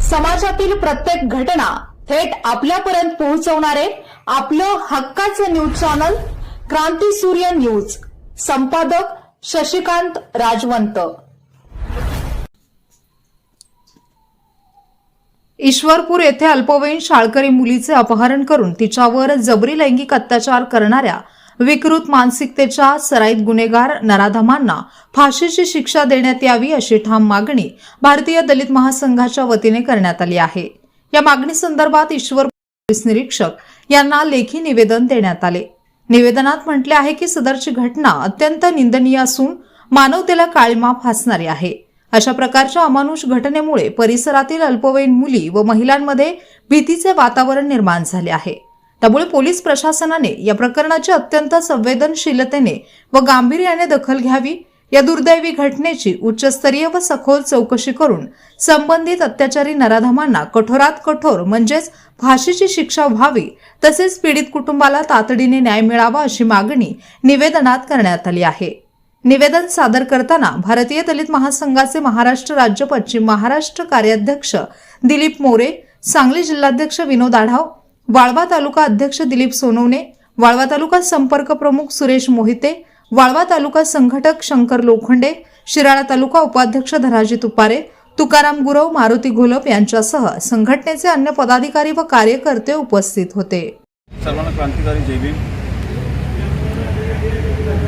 समाजातील प्रत्येक घटना थेट आपल्यापर्यंत पोहोचवणारे आपलं हक्काचं न्यूज चॅनल क्रांती सूर्य न्यूज. संपादक शशिकांत राजवंत. ईश्वरपूर येथे अल्पवयीन शाळकरी मुलीचे अपहरण करून तिच्यावर जबरी लैंगिक अत्याचार करणाऱ्या विकृत मानसिकतेच्या सराईत गुन्हेगार नराधमांना फाशीची शिक्षा देण्यात यावी अशी ठाम मागणी भारतीय दलित महासंघाच्या वतीने करण्यात आली आहे. या मागणी संदर्भात ईश्वर पोलीस निरीक्षक यांना लेखी निवेदन देण्यात आले. निवेदनात म्हटले आहे की सदरची घटना अत्यंत निंदनीय असून मानवतेला काळीमा फासणारी आहे. अशा प्रकारच्या अमानुष घटनेमुळे परिसरातील अल्पवयीन मुली व महिलांमध्ये भीतीचे वातावरण निर्माण झाले आहे. त्यामुळे पोलीस प्रशासनाने या प्रकरणाची अत्यंत संवेदनशीलतेने व गांभीर्याने दखल घ्यावी या दुर्दैवी घटनेची उच्चस्तरीय व सखोल चौकशी करून संबंधित अत्याचारी नराधमांना कठोरात कठोर म्हणजेच फाशीची शिक्षा व्हावी तसेच पीडित कुटुंबाला तातडीने न्याय मिळावा अशी मागणी निवेदनात करण्यात आली आहे. निवेदन सादर करताना भारतीय दलित महासंघाचे महाराष्ट्र राज्य पश्चिम महाराष्ट्र कार्याध्यक्ष दिलीप मोरे सांगली जिल्हाध्यक्ष विनोद आढाव वाळवा तालुका अध्यक्ष दिलीप सोनवणे वाळवा तालुका संपर्क प्रमुख सुरेश मोहिते वाळवा तालुका संघटक शंकर लोखंडे शिराळा तालुका उपाध्यक्ष धनाजी तुपारे तुकाराम गुरव मारुती घोलप यांच्यासह संघटनेचे अन्य पदाधिकारी व कार्यकर्ते उपस्थित होते. सर्वांना क्रांतिकारी जय भीम.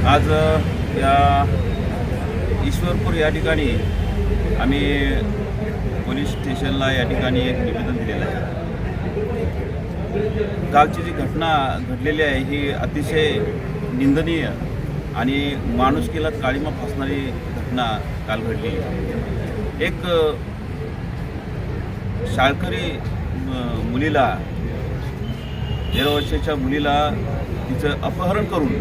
आज या ईश्वरपूर या ठिकाणी आम्ही पोलीस स्टेशनला या ठिकाणी एक निवेदन दिलेलं आहे. कालची जी घटना घडलेली आहे ही अतिशय निंदनीय आणि माणुसकीला काळीमा फासणारी घटना काल घडली. एक शाळकरी मुलीला तेरा वर्षाच्या मुलीला तिचं अपहरण करून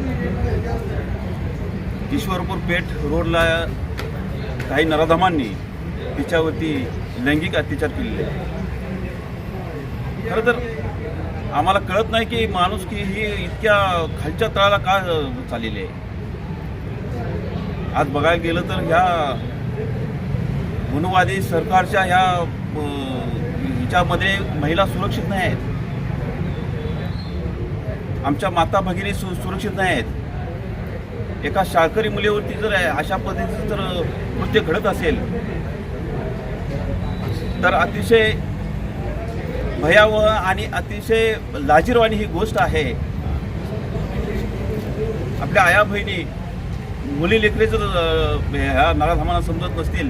ईश्वरपूर पेठ रोडला काही नराधमांनी तिच्यावरती लैंगिक अत्याचार केलेले. खरं तर आम्हाला कळत नाही की माणूस की ही इतक्या खालच्या तळाला का चाललेली आहे. आज बघायला गेलं तर ह्या मनुवादी सरकारच्या ह्या हिच्यामध्ये महिला सुरक्षित नाही आहेत. आमच्या माता भगिनी सु सुरक्षित नाही आहेत. एका शाळकरी मुलीवरती जर अशा पद्धतीचं जर कृत्य घडत असेल तर अतिशय भयावह आणि अतिशय लाजीरवाणी ही गोष्ट आहे. आपल्या आया बहिणी मुली लेकरे जर ह्या नाराधामांना समजत नसतील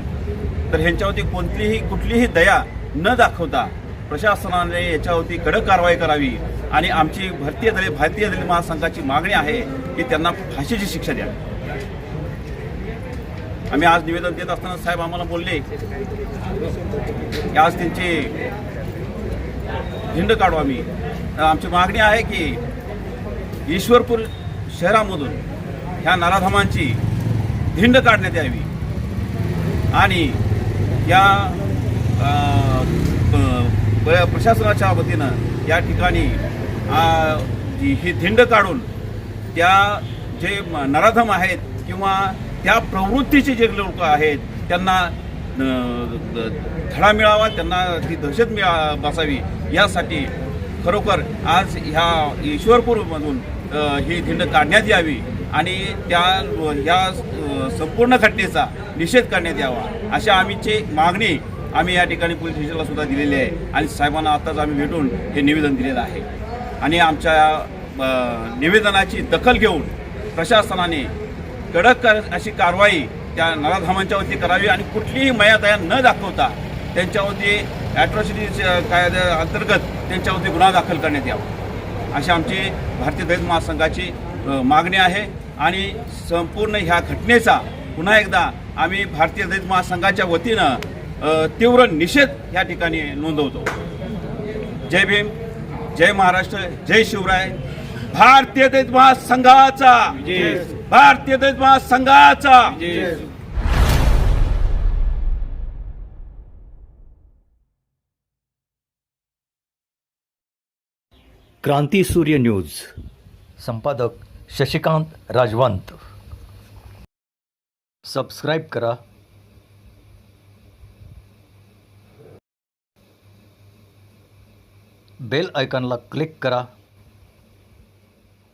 तर ह्यांच्यावरती कोणतीही कुठलीही दया न दाखवता प्रशासनाने याच्यावरती कडक कारवाई करावी. आणि आमची भारतीय दलित भारतीय दलित महासंघाची मागणी आहे की त्यांना फाशीची शिक्षा द्यावी. आम्ही आज निवेदन देत असताना साहेब आम्हाला बोलले की आज त्यांची झिंड काढू आम्ही. आमची मागणी आहे की ईश्वरपूर शहरामधून ह्या नराधमांची धिंड काढण्यात यावी. आणि या प्रशासनाच्या वतीनं या ठिकाणी ही धिंड काढून त्या जे नराधम आहेत किंवा त्या प्रवृत्तीचे जे लोक आहेत त्यांना धडा मिळावा त्यांना ती दहशत मिळा बसावी यासाठी खरोखर आज ह्या ईश्वरपूरमधून ही धिंड काढण्यात यावी आणि त्या ह्या संपूर्ण घटनेचा निषेध करण्यात यावा अशा आम्हीची मागणी आम्ही या ठिकाणी पोलीस स्टेशनला सुद्धा दिलेली आहे आणि साहेबांना आत्ताच आम्ही भेटून हे निवेदन दिलेलं आहे. आणि आमच्या निवेदनाची दखल घेऊन प्रशासनाने कडक अशी कारवाई त्या नराधामांच्यावरती करावी आणि कुठलीही मयादया न दाखवता त्यांच्यावरती ॲट्रॉसिटी कायद्या अंतर्गत त्यांच्यावरती गुन्हा दाखल करण्यात यावा. अशी आमची भारतीय दलित महासंघाची मागणी आहे आणि संपूर्ण ह्या घटनेचा पुन्हा एकदा आम्ही भारतीय दलित महासंघाच्या वतीनं तीव्र निषेध या ठिकाणी नोंदवतो. जय भीम जय महाराष्ट्र जय शिवराय. भारतीय दलित महासंघाचा भारतीय दलित महासंघाचा क्रांती सूर्य न्यूज. संपादक शशिकांत राजवंत. सबस्क्राईब करा. बेल आयकॉनला क्लिक करा.